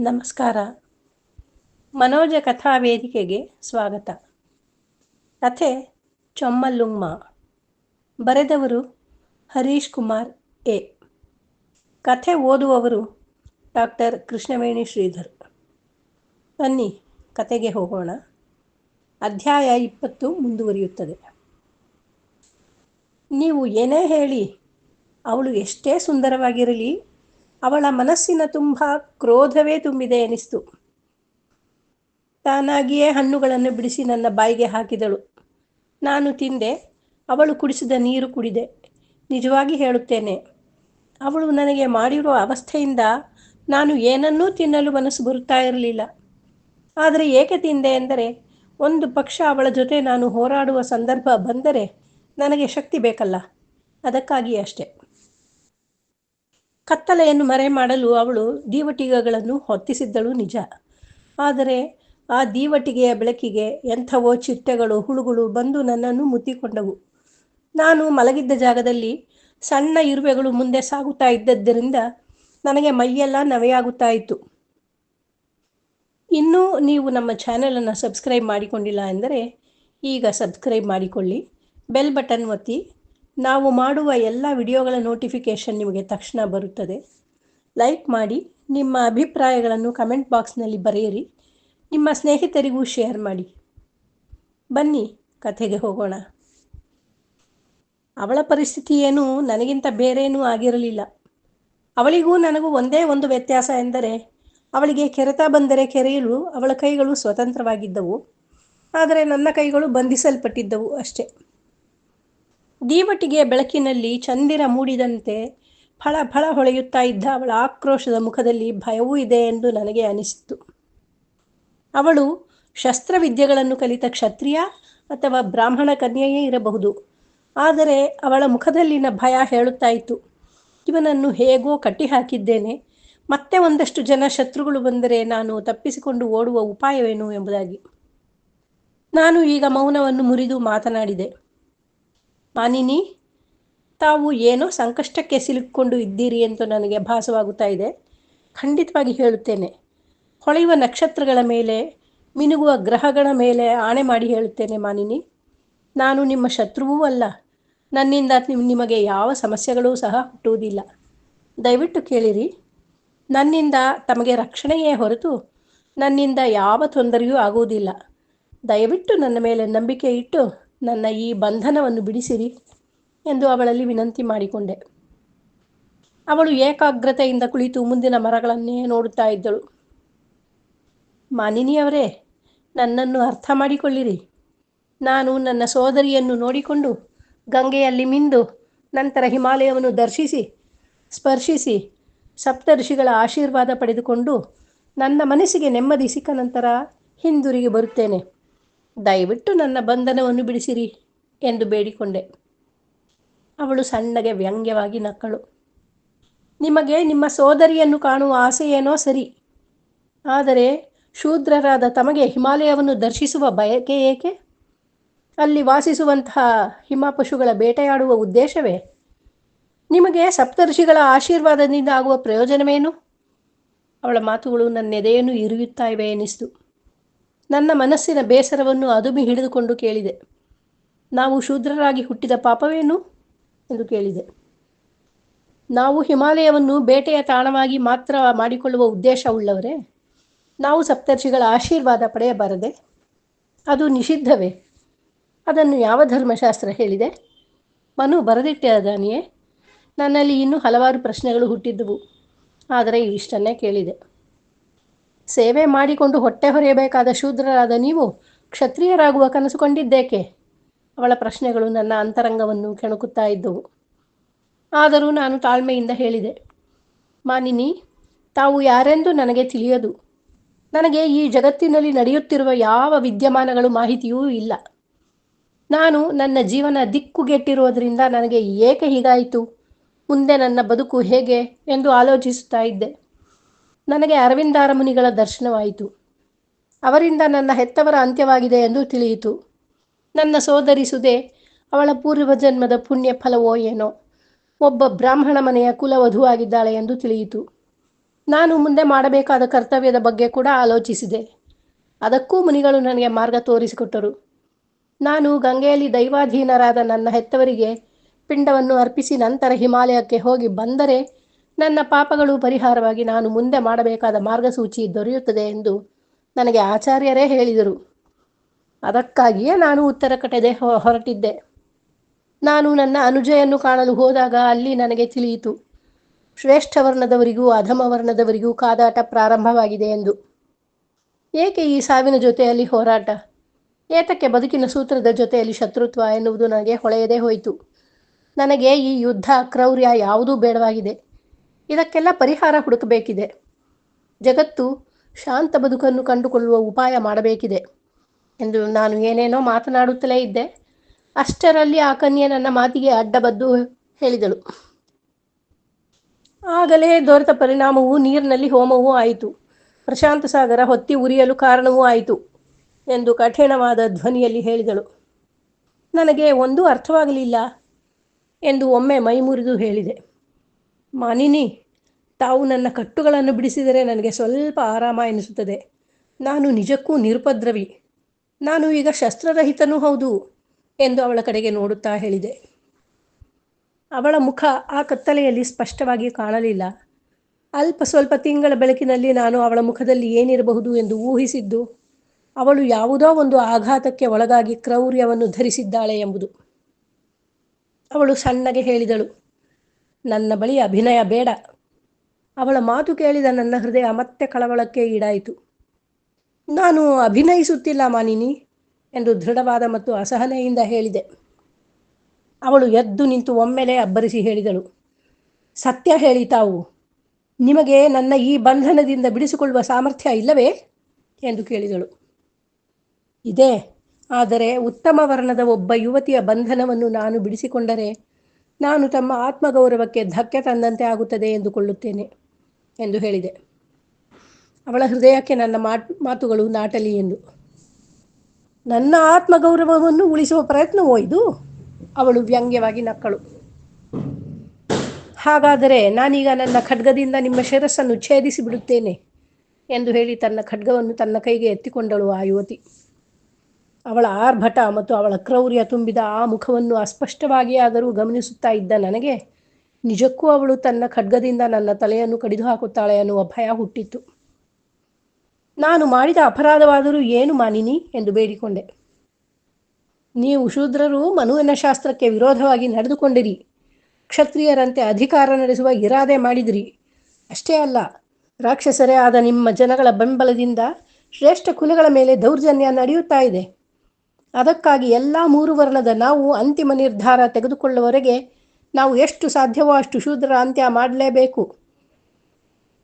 ನಮಸ್ಕಾರ. ಮನೋಜ ಕಥಾ ವೇದಿಕೆಗೆ ಸ್ವಾಗತ. ಕಥೆ ಚೊಮ್ಮಲ್ಲುಮ್ಮ ಬರೆದವರು ಹರೀಶ್ ಕುಮಾರ್ ಎ. ಕಥೆ ಓದುವವರು ಡಾಕ್ಟರ್ ಕೃಷ್ಣವೇಣಿ ಶ್ರೀಧರ್. ಬನ್ನಿ ಕತೆಗೆ ಹೋಗೋಣ. ಅಧ್ಯಾಯ ಇಪ್ಪತ್ತು ಮುಂದುವರಿಯುತ್ತದೆ. ನೀವು ಏನೇ ಹೇಳಿ, ಅವಳು ಎಷ್ಟೇ ಸುಂದರವಾಗಿರಲಿ ಅವಳ ಮನಸ್ಸಿನ ತುಂಬ ಕ್ರೋಧವೇ ತುಂಬಿದೆ ಎನಿಸ್ತು. ತಾನಾಗಿಯೇ ಹಣ್ಣುಗಳನ್ನು ಬಿಡಿಸಿ ನನ್ನ ಬಾಯಿಗೆ ಹಾಕಿದಳು. ನಾನು ತಿಂದೆ, ಅವಳು ಕುಡಿಸಿದ ನೀರು ಕುಡಿದೆ. ನಿಜವಾಗಿ ಹೇಳುತ್ತೇನೆ, ಅವಳು ನನಗೆ ಮಾಡಿರುವ ಅವಸ್ಥೆಯಿಂದ ನಾನು ಏನನ್ನೂ ತಿನ್ನಲು ಮನಸ್ಸು ಬರುತ್ತಾ ಇರಲಿಲ್ಲ. ಆದರೆ ಏಕೆ ತಿಂದೆ ಎಂದರೆ, ಒಂದು ಪಕ್ಷ ಅವಳ ಜೊತೆ ನಾನು ಹೋರಾಡುವ ಸಂದರ್ಭ ಬಂದರೆ ನನಗೆ ಶಕ್ತಿ ಬೇಕಲ್ಲ. ಅದಕ್ಕಾಗಿ ಅಷ್ಟೆ. ಕತ್ತಲೆಯನ್ನು ಮರೆ ಮಾಡಲು ಅವಳು ದೀವಟಿಗೆಗಳನ್ನು ಹೊತ್ತಿಸಿದ್ದಳು ನಿಜ. ಆದರೆ ಆ ದೀವಟಿಗೆಯ ಬೆಳಕಿಗೆ ಎಂಥವೋ ಚಿಟ್ಟೆಗಳು, ಹುಳುಗಳು ಬಂದು ನನ್ನನ್ನು ಮುತ್ತಿಕೊಂಡವು. ನಾನು ಮಲಗಿದ್ದ ಜಾಗದಲ್ಲಿ ಸಣ್ಣ ಇರುವೆಗಳು ಮುಂದೆ ಸಾಗುತ್ತಾ ಇದ್ದದ್ದರಿಂದ ನನಗೆ ಮೈಯೆಲ್ಲ ನವೆಯಾಗುತ್ತಾ ಇತ್ತು. ಇನ್ನೂ ನೀವು ನಮ್ಮ ಚಾನೆಲನ್ನು ಸಬ್ಸ್ಕ್ರೈಬ್ ಮಾಡಿಕೊಂಡಿಲ್ಲ ಎಂದರೆ ಈಗ ಸಬ್ಸ್ಕ್ರೈಬ್ ಮಾಡಿಕೊಳ್ಳಿ, ಬೆಲ್ ಬಟನ್ ಒತ್ತಿ ನಾವು ಮಾಡುವ ಎಲ್ಲ ವಿಡಿಯೋಗಳ ನೋಟಿಫಿಕೇಷನ್ ನಿಮಗೆ ತಕ್ಷಣ ಬರುತ್ತದೆ. ಲೈಕ್ ಮಾಡಿ, ನಿಮ್ಮ ಅಭಿಪ್ರಾಯಗಳನ್ನು ಕಮೆಂಟ್ ಬಾಕ್ಸ್ನಲ್ಲಿ ಬರೆಯಿರಿ. ನಿಮ್ಮ ಸ್ನೇಹಿತರಿಗೂ ಶೇರ್ ಮಾಡಿ. ಬನ್ನಿ, ಕಥೆಗೆ ಹೋಗೋಣ. ಅವಳ ಪರಿಸ್ಥಿತಿ ಏನು? ನನಗಿಂತ ಬೇರೇನೂ ಆಗಿರಲಿಲ್ಲ. ಅವಳಿಗೂ ನನಗೂ ಒಂದೇ ಒಂದು ವ್ಯತ್ಯಾಸ ಎಂದರೆ, ಅವಳಿಗೆ ಕೆರೆತ ಬಂದರೆ ಕೆರೆಯಲು ಅವಳ ಕೈಗಳು ಸ್ವತಂತ್ರವಾಗಿದ್ದವು. ಆದರೆ ನನ್ನ ಕೈಗಳು ಬಂಧಿಸಲ್ಪಟ್ಟಿದ್ದವು ಅಷ್ಟೆ. ದೀವಟಿಗೆಯ ಬೆಳಕಿನಲ್ಲಿ ಚಂದಿರ ಮೂಡಿದಂತೆ ಫಳ ಫಳ ಹೊಳೆಯುತ್ತಾ ಇದ್ದ ಅವಳ ಆಕ್ರೋಶದ ಮುಖದಲ್ಲಿ ಭಯವೂ ಇದೆ ಎಂದು ನನಗೆ ಅನಿಸಿತು. ಅವಳು ಶಸ್ತ್ರವಿದ್ಯೆಗಳನ್ನು ಕಲಿತ ಕ್ಷತ್ರಿಯ ಅಥವಾ ಬ್ರಾಹ್ಮಣ ಕನ್ಯೆಯೇ ಇರಬಹುದು. ಆದರೆ ಅವಳ ಮುಖದಲ್ಲಿನ ಭಯ ಹೇಳುತ್ತಾ ಇತ್ತು. ಇವನನ್ನು ಹೇಗೋ ಕಟ್ಟಿಹಾಕಿದ್ದೇನೆ. ಮತ್ತೆ ಒಂದಷ್ಟು ಜನ ಶತ್ರುಗಳು ಬಂದರೆ ನಾನು ತಪ್ಪಿಸಿಕೊಂಡು ಓಡುವ ಉಪಾಯವೇನು ಎಂಬುದಾಗಿ. ನಾನು ಈಗ ಮೌನವನ್ನು ಮುರಿದು ಮಾತನಾಡಿದೆ. ಮಾನಿನಿ ತಾವು ಏನೋ ಸಂಕಷ್ಟಕ್ಕೆ ಸಿಲುಕಿಕೊಂಡು ಇದ್ದೀರಿ ಎಂದು ನನಗೆ ಭಾಸವಾಗುತ್ತಾ ಇದೆ. ಖಂಡಿತವಾಗಿ ಹೇಳುತ್ತೇನೆ. ಹೊಳೆಯುವ ನಕ್ಷತ್ರಗಳ ಮೇಲೆ, ಮಿನುಗುವ ಗ್ರಹಗಳ ಮೇಲೆ ಆಣೆ ಮಾಡಿ ಹೇಳುತ್ತೇನೆ ಮಾನಿನಿ. ನಾನು ನಿಮ್ಮ ಶತ್ರುವೂ ಅಲ್ಲ. ನನ್ನಿಂದ ನಿಮಗೆ ಯಾವ ಸಮಸ್ಯೆಗಳೂ ಸಹ ಹುಟ್ಟುವುದಿಲ್ಲ. ದಯವಿಟ್ಟು ಕೇಳಿರಿ. ನನ್ನಿಂದ ತಮಗೆ ರಕ್ಷಣೆಯೇ ಹೊರತು ನನ್ನಿಂದ ಯಾವ ತೊಂದರೆಯೂ ಆಗುವುದಿಲ್ಲ. ದಯವಿಟ್ಟು ನನ್ನ ಮೇಲೆ ನಂಬಿಕೆ ಇಟ್ಟು ನನ್ನ ಈ ಬಂಧನವನ್ನು ಬಿಡಿಸಿರಿ ಎಂದು ಅವಳಲ್ಲಿ ವಿನಂತಿ ಮಾಡಿಕೊಂಡೆ. ಅವಳು ಏಕಾಗ್ರತೆಯಿಂದ ಕುಳಿತು ಮುಂದಿನ ಮರಗಳನ್ನೇ ನೋಡುತ್ತಾ ಇದ್ದಳು. ಮಾನಿನಿಯವರೇ ನನ್ನನ್ನು ಅರ್ಥ ಮಾಡಿಕೊಳ್ಳಿರಿ. ನಾನು ನನ್ನ ಸೋದರಿಯನ್ನು ನೋಡಿಕೊಂಡು ಗಂಗೆಯಲ್ಲಿ ಮಿಂದು ನಂತರ ಹಿಮಾಲಯವನ್ನು ದರ್ಶಿಸಿ, ಸ್ಪರ್ಶಿಸಿ, ಸಪ್ತಋಷಿಗಳ ಆಶೀರ್ವಾದ ಪಡೆದುಕೊಂಡು ನನ್ನ ಮನಸ್ಸಿಗೆ ನೆಮ್ಮದಿ ಸಿಕ್ಕ ನಂತರ ಹಿಂದಿರುಗಿ ಬರುತ್ತೇನೆ. ದಯವಿಟ್ಟು ನನ್ನ ಬಂಧನವನ್ನು ಬಿಡಿಸಿರಿ ಎಂದು ಬೇಡಿಕೊಂಡೆ. ಅವಳು ಸಣ್ಣಗೆ ವ್ಯಂಗ್ಯವಾಗಿ ನಕ್ಕಳು. ನಿಮಗೆ ನಿಮ್ಮ ಸೋದರಿಯನ್ನು ಕಾಣುವ ಆಸೆಯೇನೋ ಸರಿ. ಆದರೆ ಶೂದ್ರರಾದ ತಮಗೆ ಹಿಮಾಲಯವನ್ನು ದರ್ಶಿಸುವ ಬಯಕೆ ಏಕೆ? ಅಲ್ಲಿ ವಾಸಿಸುವಂತಹ ಹಿಮಪಶುಗಳ ಬೇಟೆಯಾಡುವ ಉದ್ದೇಶವೇ? ನಿಮಗೆ ಸಪ್ತರ್ಷಿಗಳ ಆಶೀರ್ವಾದದಿಂದ ಆಗುವ ಪ್ರಯೋಜನವೇನು? ಅವಳ ಮಾತುಗಳು ನನ್ನೆದೆಯನ್ನು ಇರಿಯುತ್ತಾ ಇವೆ ಎನಿಸಿತು. ನನ್ನ ಮನಸ್ಸಿನ ಬೇಸರವನ್ನು ಅದುಮಿ ಹಿಡಿದುಕೊಂಡು ಕೇಳಿದೆ. ನಾವು ಶೂದ್ರರಾಗಿ ಹುಟ್ಟಿದ ಪಾಪವೇನು? ಎಂದು ಕೇಳಿದೆ. ನಾವು ಹಿಮಾಲಯವನ್ನು ಬೇಟೆಯ ತಾಣವಾಗಿ ಮಾತ್ರ ಮಾಡಿಕೊಳ್ಳುವ ಉದ್ದೇಶ ಉಳ್ಳವರೇ? ನಾವು ಸಪ್ತರ್ಷಿಗಳ ಆಶೀರ್ವಾದ ಪಡೆಯಬಾರದೆ? ಅದು ನಿಷಿದ್ಧವೇ? ಅದನ್ನು ಯಾವ ಧರ್ಮಶಾಸ್ತ್ರ ಹೇಳಿದೆ? ಮನು ಬರೆದಿಟ್ಟೆ ನನ್ನಲ್ಲಿ ಇನ್ನೂ ಹಲವಾರು ಪ್ರಶ್ನೆಗಳು ಹುಟ್ಟಿದ್ದವು. ಆದರೆ ಇಷ್ಟನ್ನೇ ಕೇಳಿದೆ. ಸೇವೆ ಮಾಡಿಕೊಂಡು ಹೊಟ್ಟೆ ಹೊರೆಯಬೇಕಾದ ಶೂದ್ರರಾದ ನೀವು ಕ್ಷತ್ರಿಯರಾಗುವ ಕನಸು ಕಂಡಿದ್ದೇಕೆ? ಅವಳ ಪ್ರಶ್ನೆಗಳು ನನ್ನ ಅಂತರಂಗವನ್ನು ಕೆಣಕುತ್ತಾ ಇದ್ದವು. ಆದರೂ ನಾನು ತಾಳ್ಮೆಯಿಂದ ಹೇಳಿದೆ. ಮಾನಿನಿ, ತಾವು ಯಾರೆಂದು ನನಗೆ ತಿಳಿಯದು. ನನಗೆ ಈ ಜಗತ್ತಿನಲ್ಲಿ ನಡೆಯುತ್ತಿರುವ ಯಾವ ವಿದ್ಯಮಾನಗಳು ಮಾಹಿತಿಯೂ ಇಲ್ಲ. ನಾನು ನನ್ನ ಜೀವನ ದಿಕ್ಕುಗೆಟ್ಟಿರುವುದರಿಂದ ನನಗೆ ಏಕೆ ಹೀಗಾಯಿತು? ಮುಂದೆ ನನ್ನ ಬದುಕು ಹೇಗೆ? ಎಂದು ಆಲೋಚಿಸುತ್ತಾ ಇದ್ದೆ. ನನಗೆ ಅರವಿಂದಾರ ಮುನಿಗಳ ದರ್ಶನವಾಯಿತು. ಅವರಿಂದ ನನ್ನ ಹೆತ್ತವರ ಅಂತ್ಯವಾಗಿದೆ ಎಂದು ತಿಳಿಯಿತು. ನನ್ನ ಸೋದರಿಸುದೆ ಅವಳ ಪೂರ್ವಜನ್ಮದ ಪುಣ್ಯ ಫಲವೋ ಏನೋ? ಒಬ್ಬ ಬ್ರಾಹ್ಮಣ ಮನೆಯ ಕುಲವಧುವಾಗಿದ್ದಾಳೆ ಎಂದು ತಿಳಿಯಿತು. ನಾನು ಮುಂದೆ ಮಾಡಬೇಕಾದ ಕರ್ತವ್ಯದ ಬಗ್ಗೆ ಕೂಡ ಆಲೋಚಿಸಿದೆ. ಅದಕ್ಕೂ ಮುನಿಗಳು ನನಗೆ ಮಾರ್ಗ ತೋರಿಸಿಕೊಟ್ಟರು. ನಾನು ಗಂಗೆಯಲ್ಲಿ ದೈವಾಧೀನರಾದ ನನ್ನ ಹೆತ್ತವರಿಗೆ ಪಿಂಡವನ್ನು ಅರ್ಪಿಸಿ ನಂತರ ಹಿಮಾಲಯಕ್ಕೆ ಹೋಗಿ ಬಂದರೆ ನನ್ನ ಪಾಪಗಳು ಪರಿಹಾರವಾಗಿ ನಾನು ಮುಂದೆ ಮಾಡಬೇಕಾದ ಮಾರ್ಗಸೂಚಿ ದೊರೆಯುತ್ತದೆ ಎಂದು ನನಗೆ ಆಚಾರ್ಯರೇ ಹೇಳಿದರು. ಅದಕ್ಕಾಗಿಯೇ ನಾನು ಉತ್ತರ ಕಟ್ಟದೆ ಹೊರಟಿದ್ದೆ. ನಾನು ನನ್ನ ಅನುಜೆಯನ್ನು ಕಾಣಲು ಹೋದಾಗ ಅಲ್ಲಿ ನನಗೆ ತಿಳಿಯಿತು. ಶ್ರೇಷ್ಠ ವರ್ಣದವರಿಗೂ ಅಧಮ ವರ್ಣದವರಿಗೂ ಕಾದಾಟ ಪ್ರಾರಂಭವಾಗಿದೆ ಎಂದು. ಏಕೆ ಈ ಸಾವಿನ ಜೊತೆಯಲ್ಲಿ ಹೋರಾಟ? ಏತಕ್ಕೆ ಬದುಕಿನ ಸೂತ್ರದ ಜೊತೆಯಲ್ಲಿ ಶತ್ರುತ್ವ ಎನ್ನುವುದು ನನಗೆ ಹೊಳೆಯದೇ ಹೋಯಿತು. ನನಗೆ ಈ ಯುದ್ಧ, ಕ್ರೌರ್ಯ ಯಾವುದೂ ಬೇಡವಾಗಿದೆ. ಇದಕ್ಕೆಲ್ಲ ಪರಿಹಾರ ಹುಡುಕಬೇಕಿದೆ. ಜಗತ್ತು ಶಾಂತ ಬದುಕನ್ನು ಕಂಡುಕೊಳ್ಳುವ ಉಪಾಯ ಮಾಡಬೇಕಿದೆ ಎಂದು ನಾನು ಏನೇನೋ ಮಾತನಾಡುತ್ತಲೇ ಇದ್ದೆ. ಅಷ್ಟರಲ್ಲಿ ಆ ಕನ್ಯೆ ನನ್ನ ಮಾತಿಗೆ ಅಡ್ಡಬದ್ದು ಹೇಳಿದಳು. ಆಗಲೇ ದೊರೆತ ಪರಿಣಾಮವು ನೀರಿನಲ್ಲಿ ಹೋಮವೂ ಆಯಿತು. ಪ್ರಶಾಂತ ಸಾಗರ ಹೊತ್ತಿ ಉರಿಯಲು ಕಾರಣವೂ ಆಯಿತು ಎಂದು ಕಠಿಣವಾದ ಧ್ವನಿಯಲ್ಲಿ ಹೇಳಿದಳು. ನನಗೆ ಒಂದೂ ಅರ್ಥವಾಗಲಿಲ್ಲ ಎಂದು ಒಮ್ಮೆ ಮೈಮುರಿದು ಹೇಳಿದೆ. ಮಾನಿನಿ, ತಾವು ನನ್ನ ಕಟ್ಟುಗಳನ್ನು ಬಿಡಿಸಿದರೆ ನನಗೆ ಸ್ವಲ್ಪ ಆರಾಮ ಎನಿಸುತ್ತದೆ. ನಾನು ನಿಜಕ್ಕೂ ನಿರುಪದ್ರವಿ. ನಾನು ಈಗ ಶಸ್ತ್ರರಹಿತನೂ ಹೌದು ಎಂದು ಅವಳ ಕಡೆಗೆ ನೋಡುತ್ತಾ ಹೇಳಿದೆ. ಅವಳ ಮುಖ ಆ ಕತ್ತಲೆಯಲ್ಲಿ ಸ್ಪಷ್ಟವಾಗಿ ಕಾಣಲಿಲ್ಲ. ಅಲ್ಪ ಸ್ವಲ್ಪ ತಿಂಗಳ ಬೆಳಕಿನಲ್ಲಿ ನಾನು ಅವಳ ಮುಖದಲ್ಲಿ ಏನಿರಬಹುದು ಎಂದು ಊಹಿಸಿದ್ದು, ಅವಳು ಯಾವುದೋ ಒಂದು ಆಘಾತಕ್ಕೆ ಒಳಗಾಗಿ ಕ್ರೌರ್ಯವನ್ನು ಧರಿಸಿದ್ದಾಳೆ ಎಂಬುದು. ಅವಳು ಸಣ್ಣಗೆ ಹೇಳಿದಳು ನನ್ನ ಬಳಿ ಅಭಿನಯ ಬೇಡ. ಅವಳ ಮಾತು ಕೇಳಿದ ನನ್ನ ಹೃದಯ ಮತ್ತೆ ಕಳವಳಕ್ಕೆ ಈಡಾಯಿತು. ನಾನು ಅಭಿನಯಿಸುತ್ತಿಲ್ಲ ಮಾನಿನಿ ಎಂದು ದೃಢವಾದ ಮತ್ತು ಅಸಹನೆಯಿಂದ ಹೇಳಿದೆ. ಅವಳು ಎದ್ದು ನಿಂತು ಒಮ್ಮೆಲೆ ಅಬ್ಬರಿಸಿ ಹೇಳಿದಳು. ಸತ್ಯ ಹೇಳಿ ತಾವು. ನಿಮಗೆ ನನ್ನ ಈ ಬಂಧನದಿಂದ ಬಿಡಿಸಿಕೊಳ್ಳುವ ಸಾಮರ್ಥ್ಯ ಇಲ್ಲವೇ ಎಂದು ಕೇಳಿದಳು. ಇದೆ, ಆದರೆ ಉತ್ತಮ ವರ್ಣದ ಒಬ್ಬ ಯುವತಿಯ ಬಂಧನವನ್ನು ನಾನು ಬಿಡಿಸಿಕೊಂಡರೆ ನಾನು ತಮ್ಮ ಆತ್ಮಗೌರವಕ್ಕೆ ಧಕ್ಕೆ ತಂದಂತೆ ಆಗುತ್ತದೆ ಎಂದುಕೊಳ್ಳುತ್ತೇನೆ ಎಂದು ಹೇಳಿದೆ. ಅವಳ ಹೃದಯಕ್ಕೆ ನನ್ನ ಮಾತ್, ಮಾತುಗಳು ನಾಟಲಿ ಎಂದು. ನನ್ನ ಆತ್ಮಗೌರವವನ್ನು ಉಳಿಸುವ ಪ್ರಯತ್ನವೋ ಇದು? ಅವಳು ವ್ಯಂಗ್ಯವಾಗಿ ನಕ್ಕಳು. ಹಾಗಾದರೆ ನಾನೀಗ ನನ್ನ ಖಡ್ಗದಿಂದ ನಿಮ್ಮ ಶಿರಸ್ಸನ್ನು ಛೇದಿಸಿ ಬಿಡುತ್ತೇನೆ ಎಂದು ಹೇಳಿ ತನ್ನ ಖಡ್ಗವನ್ನು ತನ್ನ ಕೈಗೆ ಎತ್ತಿಕೊಂಡಳು ಆ ಯುವತಿ. ಅವಳ ಆರ್ಭಟ ಮತ್ತು ಅವಳ ಕ್ರೌರ್ಯ ತುಂಬಿದ ಆ ಮುಖವನ್ನು ಅಸ್ಪಷ್ಟವಾಗಿ ಆದರೂ ಗಮನಿಸುತ್ತಾ ಇದ್ದ ನನಗೆ, ನಿಜಕ್ಕೂ ಅವಳು ತನ್ನ ಖಡ್ಗದಿಂದ ನನ್ನ ತಲೆಯನ್ನು ಕಡಿದು ಹಾಕುತ್ತಾಳೆ ಅನ್ನುವ ಭಯ ಹುಟ್ಟಿತ್ತು ನಾನು ಮಾಡಿದ ಅಪರಾಧವಾದರೂ ಏನು ಮಾನಿನಿ ಎಂದು ಬೇಡಿಕೊಂಡೆ. ನೀವು ಶೂದ್ರರು ಮನುವಿನ ಶಾಸ್ತ್ರಕ್ಕೆ ವಿರೋಧವಾಗಿ ನಡೆದುಕೊಂಡಿರಿ. ಕ್ಷತ್ರಿಯರಂತೆ ಅಧಿಕಾರ ನಡೆಸುವ ಇರಾದೆ ಮಾಡಿದಿರಿ. ಅಷ್ಟೇ ಅಲ್ಲ, ರಾಕ್ಷಸರೇ ಆದ ನಿಮ್ಮ ಜನಗಳ ಬೆಂಬಲದಿಂದ ಶ್ರೇಷ್ಠ ಕುಲಗಳ ಮೇಲೆ ದೌರ್ಜನ್ಯ ನಡೆಯುತ್ತಾ ಇದೆ. ಅದಕ್ಕಾಗಿ ಎಲ್ಲ ಮೂರು ವರ್ಣದ ನಾವು ಅಂತಿಮ ನಿರ್ಧಾರ ತೆಗೆದುಕೊಳ್ಳುವವರೆಗೆ ನಾವು ಎಷ್ಟು ಸಾಧ್ಯವೋ ಅಷ್ಟು ಶೂದ್ರ ಅಂತ್ಯ ಮಾಡಲೇಬೇಕು,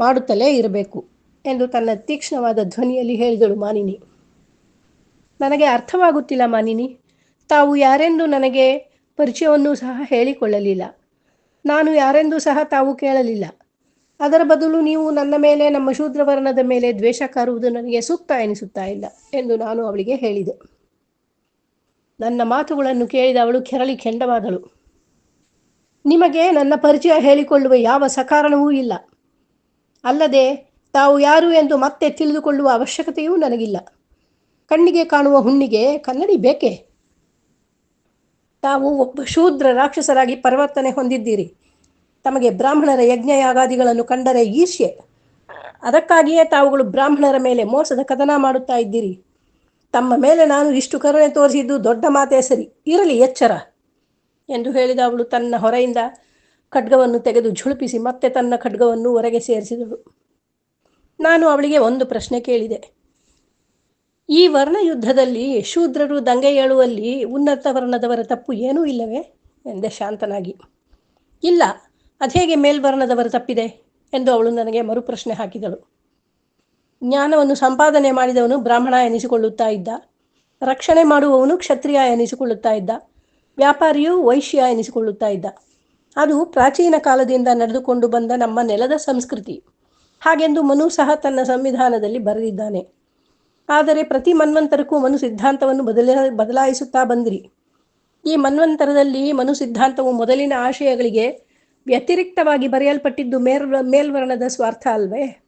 ಮಾಡುತ್ತಲೇ ಇರಬೇಕು ಎಂದು ತನ್ನ ತೀಕ್ಷ್ಣವಾದ ಧ್ವನಿಯಲ್ಲಿ ಹೇಳಿದಳು ಮಾನಿನಿ. ನನಗೆ ಅರ್ಥವಾಗುತ್ತಿಲ್ಲ ಮಾನಿನಿ. ತಾವು ಯಾರೆಂದು ನನಗೆ ಪರಿಚಯವನ್ನೂ ಸಹ ಹೇಳಿಕೊಳ್ಳಲಿಲ್ಲ. ನಾನು ಯಾರೆಂದೂ ಸಹ ತಾವು ಕೇಳಲಿಲ್ಲ. ಅದರ ಬದಲು ನೀವು ನನ್ನ ಮೇಲೆ, ನಮ್ಮ ಶೂದ್ರವರ್ಣದ ಮೇಲೆ ದ್ವೇಷ ಕಾರುವುದು ನನಗೆ ಸೂಕ್ತ ಎನಿಸುತ್ತಾ ಇಲ್ಲ ಎಂದು ನಾನು ಅವಳಿಗೆ ಹೇಳಿದೆ. ನನ್ನ ಮಾತುಗಳನ್ನು ಕೇಳಿದ ಅವಳು ಕೆರಳಿ ಕೆಂಡವಾದಳು. ನಿಮಗೆ ನನ್ನ ಪರಿಚಯ ಹೇಳಿಕೊಳ್ಳುವ ಯಾವ ಸಕಾರಣವೂ ಇಲ್ಲ. ಅಲ್ಲದೆ ತಾವು ಯಾರು ಎಂದು ಮತ್ತೆ ತಿಳಿದುಕೊಳ್ಳುವ ಅವಶ್ಯಕತೆಯೂ ನನಗಿಲ್ಲ. ಕಣ್ಣಿಗೆ ಕಾಣುವ ಹುಣ್ಣಿಗೆ ಕನ್ನಡಿ ಬೇಕೇ? ತಾವು ಒಬ್ಬ ಶೂದ್ರ ರಾಕ್ಷಸರಾಗಿ ಪರಿವರ್ತನೆ ಹೊಂದಿದ್ದೀರಿ. ತಮಗೆ ಬ್ರಾಹ್ಮಣರ ಯಜ್ಞ ಯಾಗಾದಿಗಳನ್ನು ಕಂಡರೆ ಈರ್ಷ್ಯೆ. ಅದಕ್ಕಾಗಿಯೇ ತಾವುಗಳು ಬ್ರಾಹ್ಮಣರ ಮೇಲೆ ಮೋಸದ ಕದನ ಮಾಡುತ್ತಾ ಇದ್ದೀರಿ. ತಮ್ಮ ಮೇಲೆ ನಾನು ಇಷ್ಟು ಕರುಣೆ ತೋರಿಸಿದ್ದು ದೊಡ್ಡ ಮಾತೇ ಸರಿ. ಇರಲಿ ಎಚ್ಚರ ಎಂದು ಹೇಳಿದ ಅವಳು ತನ್ನ ಹೊರೆಯಿಂದ ಖಡ್ಗವನ್ನು ತೆಗೆದು ಝುಳುಪಿಸಿ ಮತ್ತೆ ತನ್ನ ಖಡ್ಗವನ್ನು ಹೊರಗೆ ಸೇರಿಸಿದಳು. ನಾನು ಅವಳಿಗೆ ಒಂದು ಪ್ರಶ್ನೆ ಕೇಳಿದೆ. ಈ ವರ್ಣ ಯುದ್ಧದಲ್ಲಿ ಶೂದ್ರರು ದಂಗೆ ಏಳುವಲ್ಲಿ ಉನ್ನತ ವರ್ಣದವರ ತಪ್ಪು ಏನೂ ಇಲ್ಲವೇ? ಎಂದೆ ಶಾಂತನಾಗಿ. ಇಲ್ಲ ಅದೇಗೆ ಮೇಲ್ವರ್ಣದವರ ತಪ್ಪಿದೆ? ಎಂದು ಅವಳು ನನಗೆ ಮರುಪ್ರಶ್ನೆ ಹಾಕಿದಳು. ಜ್ಞಾನವನ್ನು ಸಂಪಾದನೆ ಮಾಡಿದವನು ಬ್ರಾಹ್ಮಣ ಎನಿಸಿಕೊಳ್ಳುತ್ತಾ ಇದ್ದ. ರಕ್ಷಣೆ ಮಾಡುವವನು ಕ್ಷತ್ರಿಯ ಎನಿಸಿಕೊಳ್ಳುತ್ತಾ ಇದ್ದ. ವ್ಯಾಪಾರಿಯು ವೈಶ್ಯ ಎನಿಸಿಕೊಳ್ಳುತ್ತಾ ಇದ್ದ. ಅದು ಪ್ರಾಚೀನ ಕಾಲದಿಂದ ನಡೆದುಕೊಂಡು ಬಂದ ನಮ್ಮ ನೆಲದ ಸಂಸ್ಕೃತಿ. ಹಾಗೆಂದು ಮನು ಸಹ ತನ್ನ ಸಂವಿಧಾನದಲ್ಲಿ ಬರೆದಿದ್ದಾನೆ. ಆದರೆ ಪ್ರತಿ ಮನ್ವಂತರಕ್ಕೂ ಮನು ಸಿದ್ಧಾಂತವನ್ನು ಬದಲ, ಬದಲಾಯಿಸುತ್ತಾ ಬಂದಿರಿ. ಈ ಮನ್ವಂತರದಲ್ಲಿ ಮನು ಸಿದ್ಧಾಂತವು ಮೊದಲಿನ ಆಶಯಗಳಿಗೆ ವ್ಯತಿರಿಕ್ತವಾಗಿ ಬರೆಯಲ್ಪಟ್ಟಿದ್ದು ಮೇಲ್ ಮೇಲ್ವರ್ಣದ ಸ್ವಾರ್ಥ ಅಲ್ವೇ?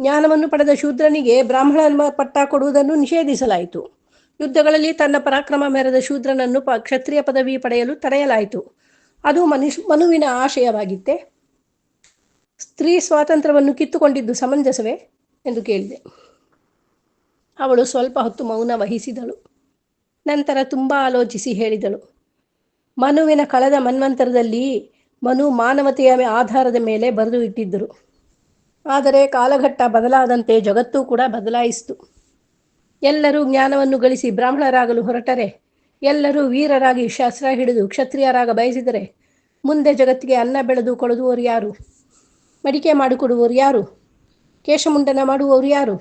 ಜ್ಞಾನವನ್ನು ಪಡೆದ ಶೂದ್ರನಿಗೆ ಬ್ರಾಹ್ಮಣ ಪಟ್ಟ ಕೊಡುವುದನ್ನು ನಿಷೇಧಿಸಲಾಯಿತು. ಯುದ್ಧಗಳಲ್ಲಿ ತನ್ನ ಪರಾಕ್ರಮ ಮೆರೆದ ಶೂದ್ರನನ್ನು ಪ ಕ್ಷತ್ರಿಯ ಪದವಿ ಪಡೆಯಲು ತಡೆಯಲಾಯಿತು. ಅದು ಮನುಷ್, ಮನುವಿನ ಆಶಯವಾಗಿತ್ತೆ? ಸ್ತ್ರೀ ಸ್ವಾತಂತ್ರ್ಯವನ್ನು ಕಿತ್ತುಕೊಂಡಿದ್ದು ಸಮಂಜಸವೇ? ಎಂದು ಕೇಳಿದೆ. ಅವಳು ಸ್ವಲ್ಪ ಹೊತ್ತು ಮೌನ ವಹಿಸಿದಳು. ನಂತರ ತುಂಬ ಆಲೋಚಿಸಿ ಹೇಳಿದಳು. ಮನುವಿನ ಕಳೆದ ಮನ್ವಂತರದಲ್ಲಿ ಮನು ಮಾನವತೆಯ ಆಧಾರದ ಮೇಲೆ ಬರೆದು ಇಟ್ಟಿದ್ದರು. ಆದರೆ ಕಾಲಘಟ್ಟ ಬದಲಾದಂತೆ ಜಗತ್ತೂ ಕೂಡ ಬದಲಾಯಿಸಿತು. ಎಲ್ಲರೂ ಜ್ಞಾನವನ್ನು ಗಳಿಸಿ ಬ್ರಾಹ್ಮಣರಾಗಲು ಹೊರಟರೆ, ಎಲ್ಲರೂ ವೀರರಾಗಿ ಶಾಸ್ತ್ರ ಹಿಡಿದು ಕ್ಷತ್ರಿಯರಾಗ ಬಯಸಿದರೆ ಮುಂದೆ ಜಗತ್ತಿಗೆ ಅನ್ನ ಬೆಳೆದು ಕೊಡುವವರು ಯಾರು? ಮಡಿಕೆ ಮಾಡಿಕೊಡುವವರು ಯಾರು? ಕೇಶಮುಂಡನ ಮಾಡುವವರು ಯಾರು?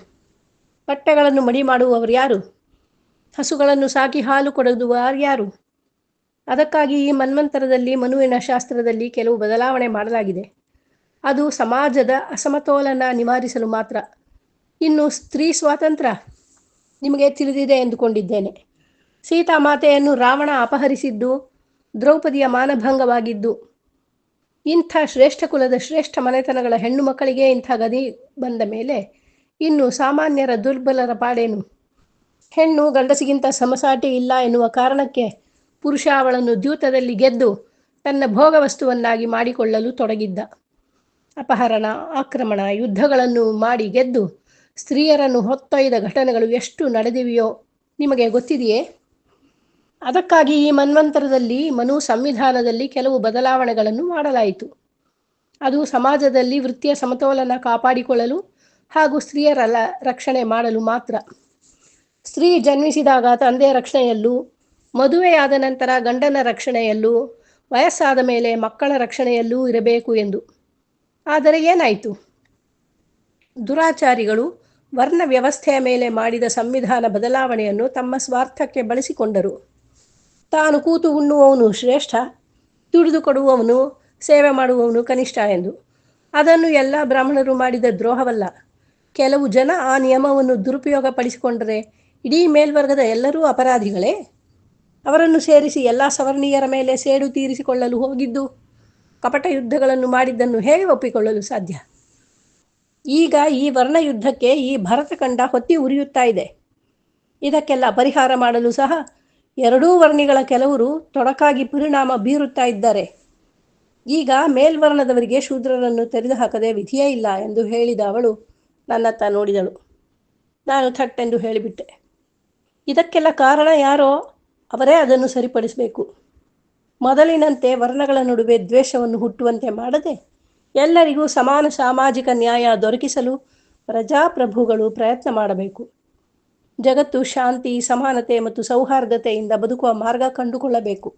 ಬಟ್ಟೆಗಳನ್ನು ಮಡಿ ಮಾಡುವವರು ಯಾರು? ಹಸುಗಳನ್ನು ಸಾಕಿ ಹಾಲು ಕೊಡುವವರು ಯಾರು? ಅದಕ್ಕಾಗಿ ಈ ಮನ್ವಂತರದಲ್ಲಿ ಮನುವಿನ ಶಾಸ್ತ್ರದಲ್ಲಿ ಕೆಲವು ಬದಲಾವಣೆ ಮಾಡಲಾಗಿದೆ. ಅದು ಸಮಾಜದ ಅಸಮತೋಲನ ನಿವಾರಿಸಲು ಮಾತ್ರ. ಇನ್ನು ಸ್ತ್ರೀ ಸ್ವಾತಂತ್ರ್ಯ ನಿಮಗೆ ತಿಳಿದಿದೆ ಎಂದುಕೊಂಡಿದ್ದೇನೆ. ಸೀತಾಮಾತೆಯನ್ನು ರಾವಣ ಅಪಹರಿಸಿದ್ದು, ದ್ರೌಪದಿಯ ಮಾನಭಂಗವಾಗಿದ್ದು, ಇಂಥ ಶ್ರೇಷ್ಠ ಕುಲದ ಶ್ರೇಷ್ಠ ಮನೆತನಗಳ ಹೆಣ್ಣು ಮಕ್ಕಳಿಗೆ ಇಂಥ ಗದಿ ಬಂದ ಮೇಲೆ ಇನ್ನು ಸಾಮಾನ್ಯರ ದುರ್ಬಲರ ಪಾಡೇನು? ಹೆಣ್ಣು ಗಂಡಸಿಗಿಂತ ಸಮಸಾಟಿ ಇಲ್ಲ ಎನ್ನುವ ಕಾರಣಕ್ಕೆ ಪುರುಷ ಅವಳನ್ನು ದ್ಯೂತದಲ್ಲಿ ಗೆದ್ದು ತನ್ನ ಭೋಗವಸ್ತುವನ್ನಾಗಿ ಮಾಡಿಕೊಳ್ಳಲು ತೊಡಗಿದ್ದ. ಅಪಹರಣ, ಆಕ್ರಮಣ, ಯುದ್ಧಗಳನ್ನು ಮಾಡಿ ಗೆದ್ದು ಸ್ತ್ರೀಯರನ್ನು ಹೊತ್ತೊಯ್ದ ಘಟನೆಗಳು ಎಷ್ಟು ನಡೆದಿವೆಯೋ ನಿಮಗೆ ಗೊತ್ತಿದೆಯೇ? ಅದಕ್ಕಾಗಿ ಈ ಮನ್ವಂತರದಲ್ಲಿ, ಮನು ಸಂವಿಧಾನದಲ್ಲಿ ಕೆಲವು ಬದಲಾವಣೆಗಳನ್ನು ಮಾಡಲಾಯಿತು. ಅದು ಸಮಾಜದಲ್ಲಿ ವೃತ್ತಿಯ ಸಮತೋಲನ ಕಾಪಾಡಿಕೊಳ್ಳಲು ಹಾಗೂ ಸ್ತ್ರೀಯರ ರಕ್ಷಣೆ ಮಾಡಲು ಮಾತ್ರ. ಸ್ತ್ರೀ ಜನ್ಮಿಸಿದಾಗ ತಂದೆಯ ರಕ್ಷಣೆಯಲ್ಲೂ, ಮದುವೆಯಾದ ನಂತರ ಗಂಡನ ರಕ್ಷಣೆಯಲ್ಲೂ, ವಯಸ್ಸಾದ ಮೇಲೆ ಮಕ್ಕಳ ರಕ್ಷಣೆಯಲ್ಲೂ ಇರಬೇಕು ಎಂದು. ಆದರೆ ಏನಾಯಿತು? ದುರಾಚಾರಿಗಳು ವರ್ಣ ವ್ಯವಸ್ಥೆಯ ಮೇಲೆ ಮಾಡಿದ ಸಂವಿಧಾನ ಬದಲಾವಣೆಯನ್ನು ತಮ್ಮ ಸ್ವಾರ್ಥಕ್ಕೆ ಬಳಸಿಕೊಂಡರು. ತಾನು ಕೂತು ಉಣ್ಣುವವನು ಶ್ರೇಷ್ಠ, ದುಡಿದು ಕೊಡುವವನು, ಸೇವೆ ಮಾಡುವವನು ಕನಿಷ್ಠ ಎಂದು. ಅದನ್ನು ಎಲ್ಲ ಬ್ರಾಹ್ಮಣರು ಮಾಡಿದ ದ್ರೋಹವಲ್ಲ. ಕೆಲವು ಜನ ಆ ನಿಯಮವನ್ನು ದುರುಪಯೋಗಪಡಿಸಿಕೊಂಡರೆ ಇಡೀ ಮೇಲ್ವರ್ಗದ ಎಲ್ಲರೂ ಅಪರಾಧಿಗಳೇ? ಅವರನ್ನು ಸೇರಿಸಿ ಎಲ್ಲ ಸವರ್ಣೀಯರ ಮೇಲೆ ಸೇಡು ತೀರಿಸಿಕೊಳ್ಳಲು ಹೋಗಿದ್ದು ಕಪಟ ಯುದ್ಧಗಳನ್ನು ಮಾಡಿದ್ದನ್ನು ಹೇಗೆ ಒಪ್ಪಿಕೊಳ್ಳಲು ಸಾಧ್ಯ? ಈಗ ಈ ವರ್ಣ ಯುದ್ಧಕ್ಕೆ ಈ ಭರತಖಂಡ ಹೊತ್ತಿ ಉರಿಯುತ್ತಾ ಇದೆ. ಇದಕ್ಕೆಲ್ಲ ಪರಿಹಾರ ಮಾಡಲು ಸಹ ಎರಡೂ ವರ್ಣಿಗಳ ಕೆಲವರು ತೊಡಕಾಗಿ ಪರಿಣಾಮ ಬೀರುತ್ತಾ ಇದ್ದಾರೆ. ಈಗ ಮೇಲ್ವರ್ಣದವರಿಗೆ ಶೂದ್ರರನ್ನು ತೆರೆದು ಹಾಕದೆ ವಿಧಿಯೇ ಇಲ್ಲ ಎಂದು ಹೇಳಿದ ಅವಳು ನನ್ನತ್ತ ನೋಡಿದಳು. ನಾನು ಥಟ್ಟೆಂದು ಹೇಳಿಬಿಟ್ಟೆ. ಇದಕ್ಕೆಲ್ಲ ಕಾರಣ ಯಾರೋ ಅವರೇ ಅದನ್ನು ಸರಿಪಡಿಸಬೇಕು. ಮೊದಲಿನಂತೆ ವರ್ಣಗಳ ನಡುವೆ ದ್ವೇಷವನ್ನು ಹುಟ್ಟುವಂತೆ ಮಾಡದೆ ಎಲ್ಲರಿಗೂ ಸಮಾನ ಸಾಮಾಜಿಕ ನ್ಯಾಯ ದೊರಕಿಸಲು ಪ್ರಜಾಪ್ರಭುಗಳು ಪ್ರಯತ್ನ ಮಾಡಬೇಕು. ಜಗತ್ತು ಶಾಂತಿ, ಸಮಾನತೆ ಮತ್ತು ಸೌಹಾರ್ದತೆಯಿಂದ ಬದುಕುವ ಮಾರ್ಗ ಕಂಡುಕೊಳ್ಳಬೇಕು.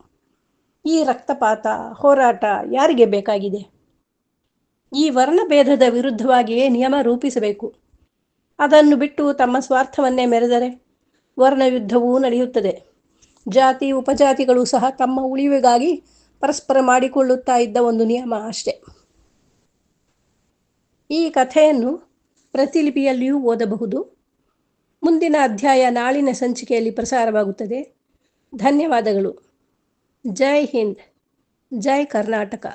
ಈ ರಕ್ತಪಾತ, ಹೋರಾಟ ಯಾರಿಗೆ ಬೇಕಾಗಿದೆ? ಈ ವರ್ಣಭೇದದ ವಿರುದ್ಧವಾಗಿಯೇ ನಿಯಮ ರೂಪಿಸಬೇಕು. ಅದನ್ನು ಬಿಟ್ಟು ತಮ್ಮ ಸ್ವಾರ್ಥವನ್ನೇ ಮೆರೆದರೆ ವರ್ಣಯುದ್ಧವೂ ನಡೆಯುತ್ತದೆ. ಜಾತಿ ಉಪಜಾತಿಗಳು ಸಹ ತಮ್ಮ ಉಳಿವಿಗಾಗಿ ಪರಸ್ಪರ ಮಾಡಿಕೊಳ್ಳುತ್ತಾ ಇದ್ದ ಒಂದು ನಿಯಮ ಅಷ್ಟೆ. ಈ ಕಥೆಯನ್ನು ಪ್ರತಿಲಿಪಿಯಲ್ಲಿಯೂ ಓದಬಹುದು. ಮುಂದಿನ ಅಧ್ಯಾಯ ನಾಳಿನ ಸಂಚಿಕೆಯಲ್ಲಿ ಪ್ರಸಾರವಾಗುತ್ತದೆ. ಧನ್ಯವಾದಗಳು. ಜೈ ಹಿಂದ್. ಜೈ ಕರ್ನಾಟಕ.